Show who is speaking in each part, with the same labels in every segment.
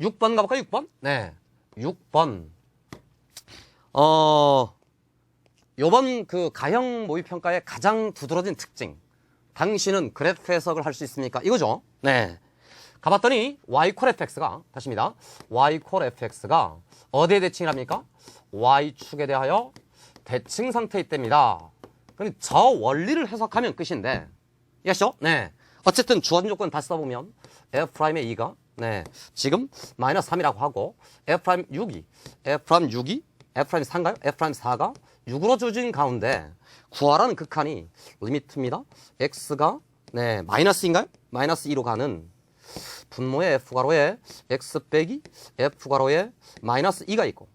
Speaker 1: 6번 가볼까요? 6번? 네. 6번. 어, 요번 그 가형 모의평가의 가장 두드러진 특징. 당신은 그래프 해석을 할 수 있습니까? 이거죠. 네. 가봤더니 y콜 fx가 다시입니다. y콜 fx가 어디에 대칭이랍니까? y축에 대하여 대칭 상태에 있답니다. 그럼 저 원리를 해석하면 끝인데 이해하시죠? 네. 어쨌든 주어진 조건 다시 써보면 f'의 2가 네 지금 마이너스 3이라고 하고 f'6이 f'6이 f'3인가요? f'4가 6으로 주어진 가운데 구하라는 극한이 리미트입니다. x가 네 마이너스인가요? 마이너스 2로 가는 분모의 f가로에 x 빼기 f가로에 마이너스 2가 있고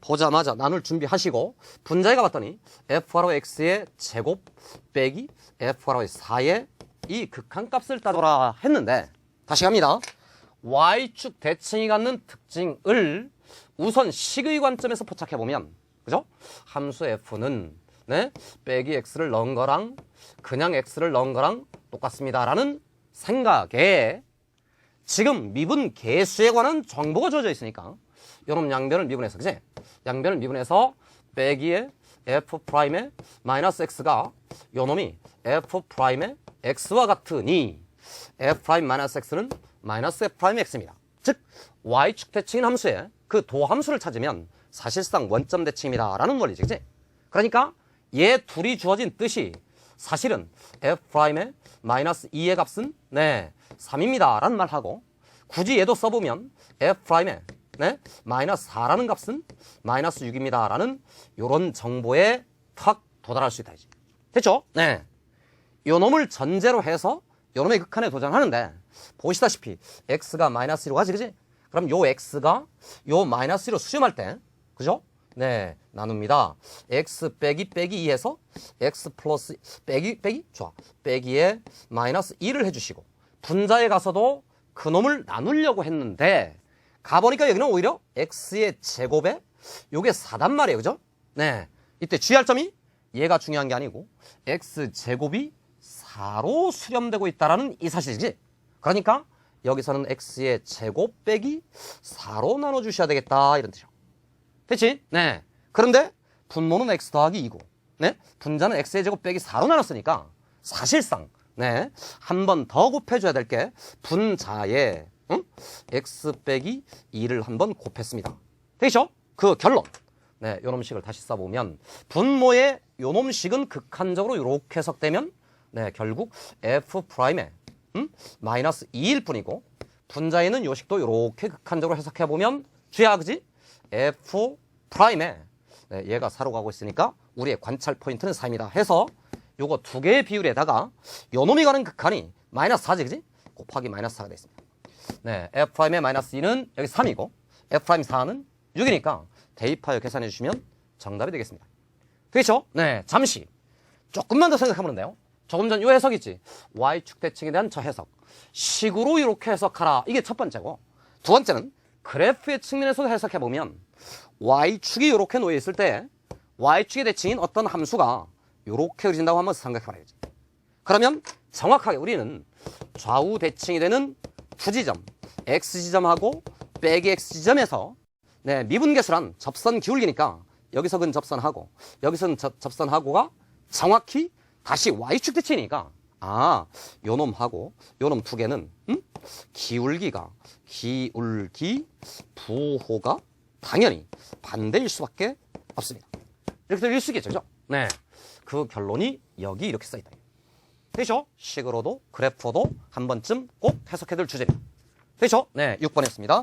Speaker 1: 보자마자 나눌 준비하시고 분자에 가봤더니 f가로 x의 제곱 빼기 f가로의 4의 이 극한값을 따져라 했는데 다시 갑니다. Y축 대칭이 갖는 특징을 우선 식의 관점에서 포착해 보면 그죠? 함수 f는 네? 빼기 x를 넣은 거랑 그냥 x를 넣은 거랑 똑같습니다라는 생각에 지금 미분 개수에 관한 정보가 주어져 있으니까 요놈 양변을 미분해서 그지? 양변을 미분해서 빼기에 f 프라임의 마이너스 x가 요놈이 f 프라임의 x와 같으니 f 프라임 마이너스 x는 마이너스 프라임 x입니다. 즉 y축 대칭인 함수에 그 도함수를 찾으면 사실상 원점 대칭입니다라는 원리지, 그지? 그러니까 얘 둘이 주어진 뜻이 사실은 f 프라임의 마이너스 2의 값은 네 3입니다 라는 말하고 굳이 얘도 써보면 f 프라임의 네 마이너스 4라는 값은 마이너스 6입니다 라는 요런 정보에 탁 도달할 수 있다 이제 됐죠? 네. 요 놈을 전제로 해서 요 놈의 극한에 도전하는데 보시다시피 x가 마이너스 1로 가지 그지? 그럼 요 x가 요 마이너스 1로 수렴할 때 그죠? 네 나눕니다 x 빼기 빼기 2에서 x 플러스 빼기 빼기 좋아 빼기에 마이너스 2를 해주시고 분자에 가서도 그 놈을 나누려고 했는데 가보니까 여기는 오히려 x의 제곱에 요게 4단 말이에요 그죠? 네 이때 주의할 점이 얘가 중요한 게 아니고 x 제곱이 4로 수렴되고 있다라는 이 사실이지 그러니까 여기서는 x의 제곱 빼기 4로 나눠 주셔야 되겠다 이런 뜻이요 됐지? 네. 그런데 분모는 x 더하기 2고, 네. 분자는 x의 제곱 빼기 4로 나눴으니까 사실상 네. 한 번 더 곱해 줘야 될 게 분자에 응? x 빼기 2를 한 번 곱했습니다. 되죠? 그 결론. 네, 요놈식을 다시 써보면 분모의 요놈식은 극한적으로 이렇게 해석되면 네, 결국 f 프라임의 음? 마이너스 2일 뿐이고 분자에는 요식도 이렇게 극한적으로 해석해 보면 주야 그지? f 프라임에 네, 얘가 4로 가고 있으니까 우리의 관찰 포인트는 4입니다. 해서 요거 두 개의 비율에다가 요놈이 가는 극한이 마이너스 4지 그지? 곱하기 마이너스 4가 되겠습니다. 네, f 프라임의 마이너스 2는 여기 3이고 f 프라임 4는 6이니까 대입하여 계산해 주시면 정답이 되겠습니다. 그렇죠? 네, 잠시 조금만 더 생각하면 돼요. 조금 전요 해석 있지. y축 대칭에 대한 저 해석. 식으로 이렇게 해석하라. 이게 첫 번째고. 두 번째는 그래프의 측면에서 해석해 보면 y축이 이렇게 놓여 있을 때 y축의 대칭인 어떤 함수가 이렇게 그려진다고 한번 생각해 봐야지. 그러면 정확하게 우리는 좌우 대칭이 되는 두 지점, x 지점하고 빼기 x 지점에서 네, 미분계수란 접선 기울기니까 여기서 근 접선하고 여기서는 저- 접선하고가 정확히 다시 y축 대칭이니까 아, 요놈하고 요놈 두 개는 음? 기울기가 기울기 부호가 당연히 반대일 수밖에 없습니다. 이렇게 들릴 수 있겠죠, 그죠? 네. 그 결론이 여기 이렇게 써 있다. 되죠? 식으로도 그래프로도 한 번쯤 꼭 해석해둘 주제입니다. 되죠? 네, 6번 했습니다.